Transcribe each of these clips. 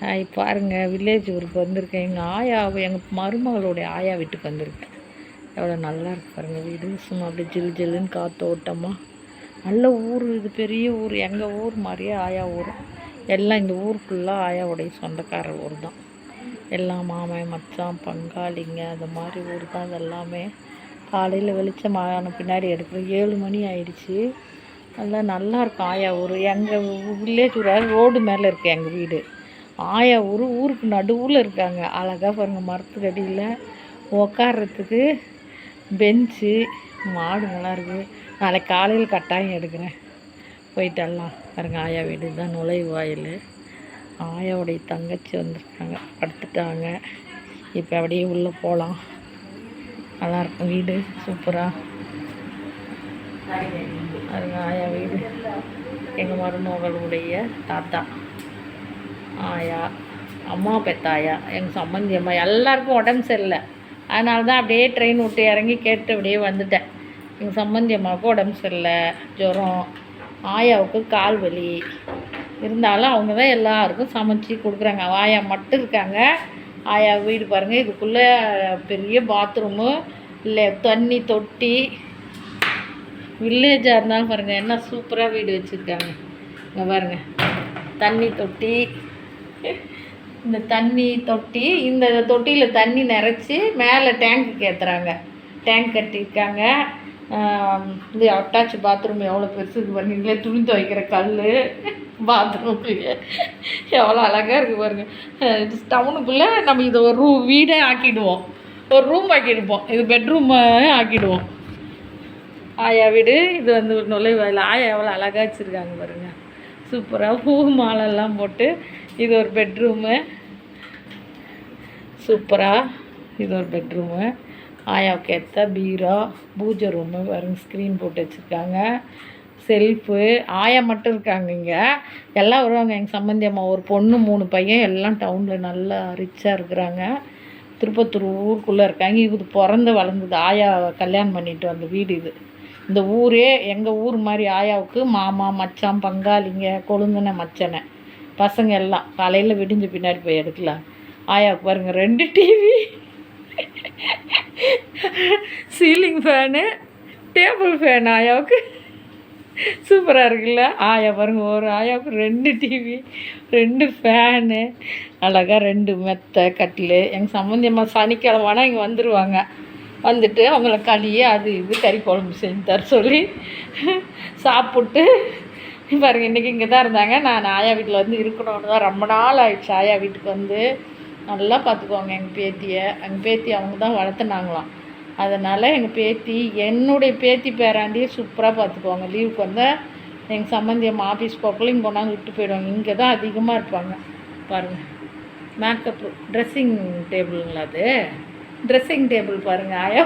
Hi பாருங்கள் village ஊருக்கு வந்திருக்கேன். எங்கள் ஆயா எங்கள் மருமகளுடைய ஆயா வீட்டுக்கு வந்திருக்கேன். எவ்வளோ நல்லா இருக்கு பாருங்கள் வீடு. சும்மா அப்படியே ஜில் ஜில்லுன்னு காத்தோட்டமாக நல்ல ஊர் இது பெரிய ஊர். எங்கள் ஊர் மாதிரியே ஆயா ஊர். எல்லாம் இந்த ஊர் ஃபுல்லாக ஆயாவுடைய சொந்தக்கார ஊர் தான். எல்லாம் மாமன் மச்சான் பங்காளிங்க அது மாதிரி ஊர் தான் இது எல்லாமே காலையில் வெளிச்சம் ஆன பின்னாடி எடுக்கிறோம் ஏழு மணி ஆயிடுச்சு. நல்லா நல்லா இருக்கும் ஆயா ஊர். எங்கள் வில்லேஜ் ஊர் ரோடு மேலே இருக்குது எங்கள் வீடு. ஆயா ஊர் ஊருக்கு நடுவில் இருக்காங்க. அழகாக பாருங்கள் மரத்துக்கடியில் உக்காடுறதுக்கு பெஞ்சு மாடுங்களாம் இருக்குது நாளைக்கு காலையில் கட்டாயம் எடுக்கிறேன். போயிட்டெல்லாம் பாருங்கள் ஆயா வீடு தான் நுழைவாயில் ஆயாவுடைய தங்கச்சி வந்திருக்காங்க படுத்துட்டாங்க. இப்போ அப்படியே உள்ளே போகலாம் நல்லாயிருக்கும் வீடு சூப்பராக பாருங்க ஆயா வீடு. எங்கள் மருமகளுடைய தாத்தா. ஆயா அம்மா பெத்தாயா எங்கள் சம்மந்தி அம்மா எல்லாருக்கும் உடம்பு சரியில்லை. அதனால தான் அப்படியே ட்ரெயின் விட்டு இறங்கி கேட்டு அப்படியே வந்துட்டேன். எங்கள் சம்மந்தி அம்மாவுக்கு உடம்பு சரியில்லை ஜுரம் ஆயாவுக்கு கால் வலி. இருந்தாலும் அவங்க தான் எல்லாருக்கும் சமைச்சு கொடுக்குறாங்க. ஆயா மட்டும் இருக்காங்க. ஆயா வீடு பாருங்கள் இதுக்குள்ளே பெரிய பாத்ரூமு இல்லை தண்ணி தொட்டி. வில்லேஜாக இருந்தாலும் பாருங்கள் என்ன சூப்பராக வீடு வச்சுருக்காங்க. இங்கே பாருங்கள் தண்ணி தொட்டி இந்த தண்ணி தொட்டி இந்த தொட்டியில் தண்ணி நிறச்சி மேலே டேங்க்குக்கு ஏற்றுறாங்க டேங்க் கட்டியிருக்காங்க. இது அட்டாச் பாத்ரூம் எவ்வளோ பெருசு இது பண்ணீங்களே துணி துவைக்கிற கல் பாத்ரூம்லேயே எவ்வளோ அழகாக இருக்குது பாருங்கள் டவுனுக்குள்ளே நம்ம இதை ஒரு ரூ வீடே ஆக்கிடுவோம். ஒரு ரூம் ஆக்கிடுவோம் இது பெட்ரூம் ஆக்கிடுவோம். ஆயா வீடு இது வந்து ஒரு நுழைவாயில். ஆயா எவ்வளோ அழகாக வச்சுருக்காங்க பாருங்க. சூப்பராக பூ மாலைலாம் போட்டு இது ஒரு பெட்ரூமு சூப்பராக இது ஒரு பெட்ரூமு ஆயாவுக்கு ஏற்ற பீரோ பூஜை ரூமு பாருங்க ஸ்க்ரீன் போட்டு வச்சுருக்காங்க. செல்ஃபு ஆயா மட்டும் இருக்காங்க இங்கே. எல்லாம் வருவாங்க. எங்கள் சம்மந்தி அம்மா ஒரு பொண்ணு மூணு பையன். எல்லாம் டவுனில் நல்லா ரிச்சாக இருக்கிறாங்க. திருப்பத்தூர் ஊருக்குள்ளே இருக்காங்க. இது பிறந்து வளர்ந்தது ஆயா கல்யாணம் பண்ணிட்டு வந்த வீடு இது. இந்த ஊரே எங்கள் ஊர் மாதிரி ஆயாவுக்கு மாமா மச்சான் பங்காளிங்க கொழுந்தனை மச்சனை. பசங்க எல்லாம் காலையில் விடிஞ்ச பின்னாடி போய் எடுக்கலாம். ஆயாவுக்கு பாருங்க ரெண்டு TV ceiling fan table fan ஆயாவுக்கு. சூப்பராக இருக்குல்ல? ஆயா பாருங்க ஒரு ஆயாவுக்கு ரெண்டு டிவி ரெண்டு ஃபேனு அழகாக ரெண்டு மெத்தை கட்டில். எங்கள் சம்மந்தியம்மா சனிக்கிழமைனா இங்கே வந்துடுவாங்க வந்துட்டு அவங்கள களியே அது இது கறி குழம்பு செஞ்சு தர சொல்லி சாப்பிட்டு பாருங்க இன்றைக்கி இங்கே தான் இருந்தாங்க. நான் ஆயா வீட்டில் வந்து இருக்கணும்னு தான் ரொம்ப நாள் ஆயிடுச்சு. ஆயா வீட்டுக்கு வந்து நல்லா பார்த்துக்குவாங்க எங்கள் பேத்தியை. எங்கள் பேத்தி அவங்க தான் வளர்த்துனாங்களாம். அதனால் எங்கள் பேத்தி என்னுடைய பேத்தி பேராண்டியே சூப்பராக பார்த்துக்குவாங்க லீவுக்கு வந்தால் எங்கள் சம்மந்தி அம்மா ஆஃபீஸ் போக்கில் இங்கே கொண்டாந்து விட்டு போயிடுவாங்க. இங்கே தான் அதிகமாக இருப்பாங்க பாருங்கள் மேக்கப்பு ட்ரெஸ்ஸிங் டேபிளுங்களா அது? ட்ரெஸ்ஸிங் டேபிள் பாருங்கள் ஆயா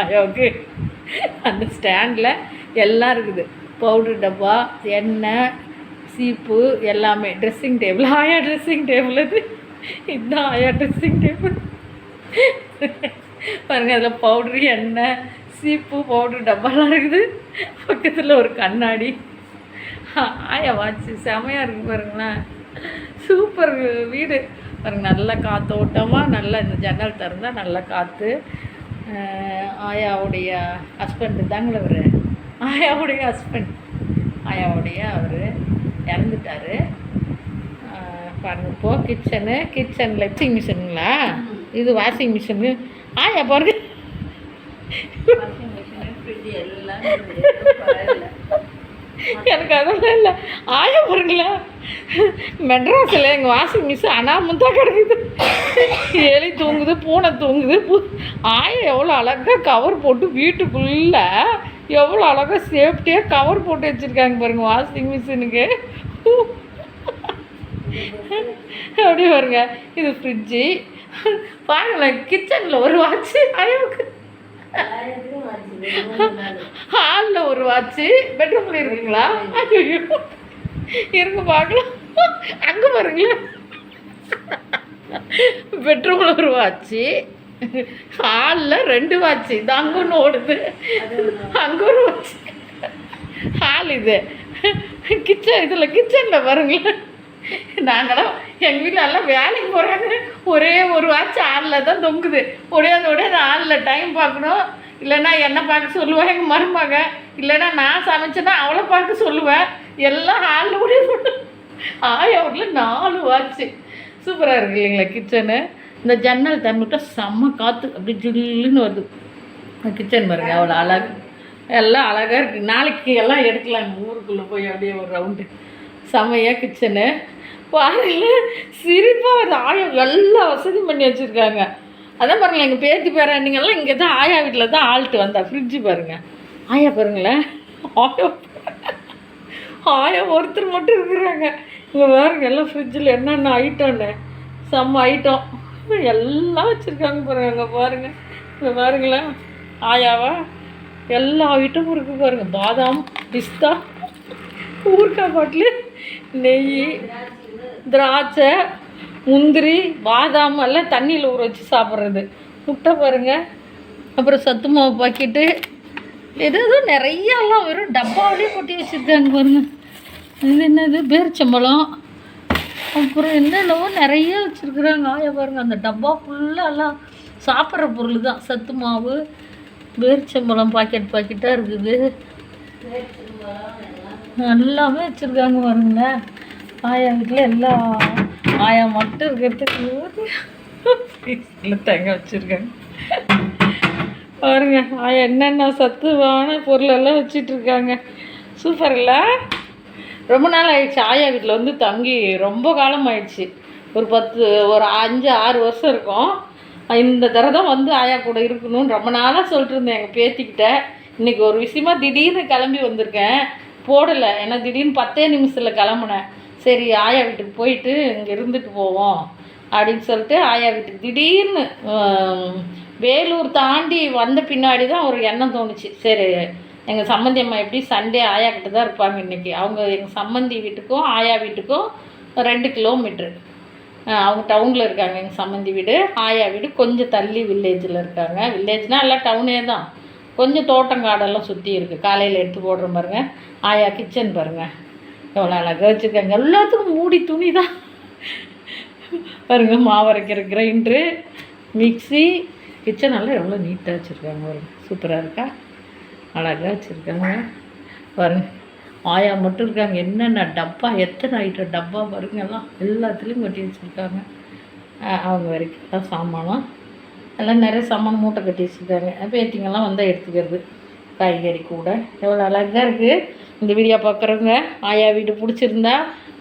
ஆயாவுக்கு அந்த ஸ்டாண்டில் எல்லாம் இருக்குது. பவுடர் டப்பா எண்ணெய் சீப்பு எல்லாமே. ட்ரெஸ்ஸிங் டேபிள் ஆயா ட்ரெஸ்ஸிங் டேபிள் அது. இதுதான் ஆயா ட்ரெஸ்ஸிங் டேபிள் பாருங்கள் அதில் பவுட்ரு எண்ணெய் சீப்பு பவுட்ரு டப்பாலாம் இருக்குது. பக்கத்தில் ஒரு கண்ணாடி. ஆயா வாட்சி செமையாக இருக்குது பாருங்களேன். சூப்பர் வீடு. பாருங்க நல்லா காத்தோட்டமாக நல்லா இந்த ஜன்னல் திறந்தால் நல்லா காற்று ஆயாவுடைய ஹஸ்பண்டு தாங்களே அவர் ஆயாவுடைய ஹஸ்பண்ட் ஆயாவுடைய அவர் இறந்துட்டார். பாருங்க இப்போ கிச்சனு கிச்சனில் வாஷிங் மிஷினுங்களா இது வாஷிங் மிஷினு ஆயா பாருங்க. எனக்கு அதெல்லாம் இல்லை. ஆயா பாருங்களேன் மெட்ராஸில் எங்கள் வாஷிங் மிஷின் அனாமத்தான் கிடக்குது. எலி தூங்குது பூனை தூங்குது. பூ- ஆயா எவ்வளோ அழகாக கவர் போட்டு வீட்டுக்குள்ளே எவ்வளோ அழகாக சேஃப்டியாக கவர் போட்டு வச்சுருக்காங்க பாருங்க வாஷிங் மிஷினுக்கு அப்படி பாருங்க இது ஃப்ரிட்ஜு பாருங்களேன் கிச்சனில் ஒரு வாட்ச்சு ஆயாவுக்கு ஹாலில் ஒரு வாட்ச்சு பெட்ரூமில் இருக்குங்களா? இருங்க பார்க்கலாம். அங்கே பாருங்களேன். பெட்ரூமில் ஒரு வாட்ச்சு ஹாலில் ரெண்டு வாட்ச்சு இது அங்கே ஒன்று ஓடுது. அங்கே ஒரு வாட்ச். ஹால் இது. கிச்சன் இதில் கிச்சனில் பாருங்களேன். நாங்களாம் எங்கள் வீட்டில் எல்லாம் வேலைக்கு போகிறாங்க ஒரே ஒரு வாட்ச் ஆளில் தான் தொங்குது. ஒடையாந்து ஒடையாந்து ஆளில் டைம் பார்க்கணும். இல்லைன்னா என்ன பார்க்க சொல்லுவேன் எங்கள் மருமக. இல்லைன்னா நான் சமைச்சேன்னா அவளை பார்க்க சொல்லுவேன். எல்லாம் ஆளில் கூட ஆயா வீட்டில் நாலு வாட்ச்சு சூப்பராக இருக்கு இல்லைங்களா கிச்சனு. இந்த ஜன்னல் தண்ணிவிட்டா செம்ம காற்று அப்படி ஜில்லுன்னு வருது. கிச்சன் பாருங்க அவ்வளோ அழகு எல்லாம் அழகாக இருக்குது நாளைக்கு எல்லாம் எடுக்கலாம் ஊருக்குள்ளே போய் அப்படியே ஒரு ரவுண்டு செம்மையாக கிச்சனு பாருங்கள் சிரிப்பாக வருது. ஆயா எல்லா வசதியும் பண்ணி வச்சுருக்காங்க. அதான் பாருங்களேன் எங்கள் பேத்தி பேராண்டிங்கெல்லாம் இங்கே தான் ஆயா வீட்டில் தான் ஆள்ட்டு வந்தா. ஃப்ரிட்ஜு பாருங்கள் ஆயா பாருங்களேன். ஆயா ஆயா ஒருத்தர் மட்டும் இருக்கிறாங்க. இங்கே பாருங்க எல்லாம் ஃப்ரிட்ஜில் என்னென்ன ஐட்டம்னு செம்ம ஐட்டம் எல்லாம் வச்சுருக்காங்க பாருங்க அங்கே பாருங்கள் இங்கே பாருங்களேன் ஆயாவா? எல்லா ஐட்டமும் இருக்குது பாருங்கள் பாதாம் பிஸ்தா ஊறுகாய் பாட்டில் நெய் திராட்சை முந்திரி பாதாம் எல்லாம் தண்ணியில் ஊற வச்சு சாப்பிட்றது. முட்டை பாருங்க. அப்புறம் சத்து மாவு பாக்கெட்டு. ஏதோ நிறையாலாம் எல்லாம் வெறும் டப்பாவிலே கொட்டி வச்சுருக்காங்க பாருங்கள் இது என்னது? பேரிச்சம்பழம். அப்புறம் என்னென்னவோ நிறைய வச்சுருக்குறாங்க. ஆயா பாருங்கள் அந்த டப்பா ஃபுல்லாக எல்லாம் சாப்பிட்ற பொருள் தான். சத்து மாவு பேரிச்சம்பழம் பாக்கெட் பாக்கெட்டாக இருக்குது. எல்லாமே வச்சுருக்காங்க பாருங்களேன் ஆயா வீட்டில் எல்லா ஆயா மட்டும் இருக்கிறதுக்கு தேங்காய் வச்சுருக்காங்க. பாருங்க ஆயா என்னென்ன சத்துவான பொருளெல்லாம் வச்சிட்ருக்காங்க சூப்பர் இல்லை? ரொம்ப நாள் ஆயிடுச்சு. ஆயா வீட்டில் வந்து தங்கி ரொம்ப காலம் ஆயிடுச்சு. ஒரு பத்து ஒரு அஞ்சு ஆறு வருஷம் இருக்கும். இந்த தடவை தான் வந்து ஆயா கூட இருக்கணும்னு ரொம்ப நாளாக சொல்லிட்டு இருந்தேன் எங்கள் பேத்திக்கிட்ட. இன்றைக்கி ஒரு விஷயமா திடீர்னு கிளம்பி வந்திருக்கேன். போடலை. ஏன்னா திடீர்னு பத்தே நிமிஷத்தில் கிளம்புனேன். சரி ஆயா வீட்டுக்கு போயிட்டு இங்கே இருந்துட்டு போவோம் அப்படின்னு சொல்லிட்டு ஆயா வீட்டுக்கு திடீர்னு வேலூர் தாண்டி வந்த பின்னாடி தான் ஒரு எண்ணம் தோணுச்சு. சரி எங்கள் சம்மந்தி அம்மா எப்படி சண்டே ஆயா கிட்ட தான் இருப்பாங்க இன்றைக்கி அவங்க எங்கள் சம்மந்தி வீட்டுக்கும் ஆயா வீட்டுக்கும் ரெண்டு கிலோமீட்ரு அவங்க டவுனில் இருக்காங்க எங்கள் சம்மந்தி வீடு. ஆயா வீடு கொஞ்சம் தள்ளி வில்லேஜில் இருக்காங்க. வில்லேஜ்னால் எல்லாம் டவுனே தான். கொஞ்சம் தோட்டங்காடெல்லாம் சுற்றி இருக்குது காலையில் எடுத்து போடுற பாருங்க. ஆயா கிச்சன் பாருங்கள் எவ்வளோ அழகாக வச்சுருக்காங்க. எல்லாத்துக்கும் மூடி துணி தான். பாருங்க மாவரைக்கிற கிரைண்டரு மிக்ஸி கிச்சன் எல்லாம் எவ்வளோ நீட்டாக வச்சுருக்காங்க ஒரு சூப்பராக இருக்கா? அழகாக வச்சுருக்காங்க. பாருங்க. ஆயா மட்டும் இருக்காங்க. என்னென்ன டப்பா எத்தனை ஐட்டம் டப்பா பாருங்க. எல்லாம் எல்லாத்துலேயும் கட்டி வச்சுருக்காங்க. அவங்க வரைக்கும் எல்லாம் சாமானம். எல்லாம் நிறைய சாமான் மூட்டை கட்டி வச்சுருக்காங்க. பேத்திங்கெல்லாம் வந்தால் எடுத்துக்கிறது. காய்கறி கூட. எவ்வளோ அழகாக இருக்குது இந்த வீடியோ பார்க்குறவங்க ஆயா வீடு பிடிச்சிருந்தா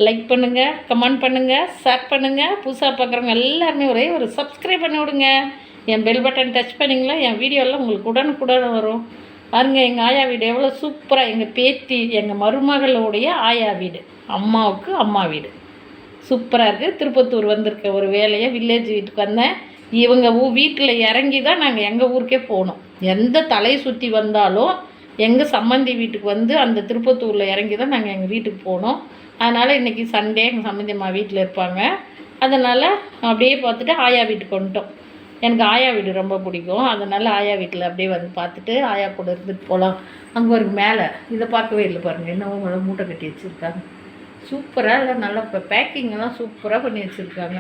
லைக் பண்ணுங்கள் கமெண்ட் பண்ணுங்கள் ஷேர் பண்ணுங்கள் புதுசாக பார்க்குறவங்க எல்லாருமே ஒரே ஒரு சப்ஸ்கிரைப் பண்ணி விடுங்க. என் பெல் பட்டன் டச் பண்ணிங்களா? என் வீடியோலாம் உங்களுக்கு உடனுக்குடன் வரும். பாருங்க எங்கள் ஆயா வீடு எவ்வளோ சூப்பராக எங்கள் பேத்தி எங்கள் மருமகளுடைய ஆயா வீடு. அம்மாவுக்கு அம்மா வீடு. சூப்பராக இருக்குது திருப்பத்தூர் வந்திருக்க ஒரு வேலையை வில்லேஜ் வீட்டுக்கு வந்தேன். இவங்க ஊ வீட்டில் இறங்கி தான் நாங்கள் எங்கள் ஊருக்கே போனோம். எந்த தலை சுற்றி வந்தாலும் எங்கள் சம்மந்தி வீட்டுக்கு வந்து அந்த திருப்பத்தூரில் இறங்கி தான் நாங்கள் எங்கள் வீட்டுக்கு போனோம். அதனால் இன்றைக்கி சண்டே எங்கள் சம்மந்தி அம்மா வீட்டில் இருப்பாங்க. அதனால் அப்படியே பார்த்துட்டு ஆயா வீட்டுக்கு வந்துட்டோம். எனக்கு ஆயா வீடு ரொம்ப பிடிக்கும். அதனால் ஆயா வீட்டில் அப்படியே வந்து பார்த்துட்டு ஆயா கூட இருந்துட்டு போகலாம் அங்கே ஒரு மேலே. இதை பார்க்கவே இல்லை பாருங்கள் என்னவோ உங்களை மூட்டை கட்டி வச்சுருக்காங்க. சூப்பராக இல்லை நல்லா இப்போ பேக்கிங்கெல்லாம் சூப்பராக பண்ணி வச்சுருக்காங்க.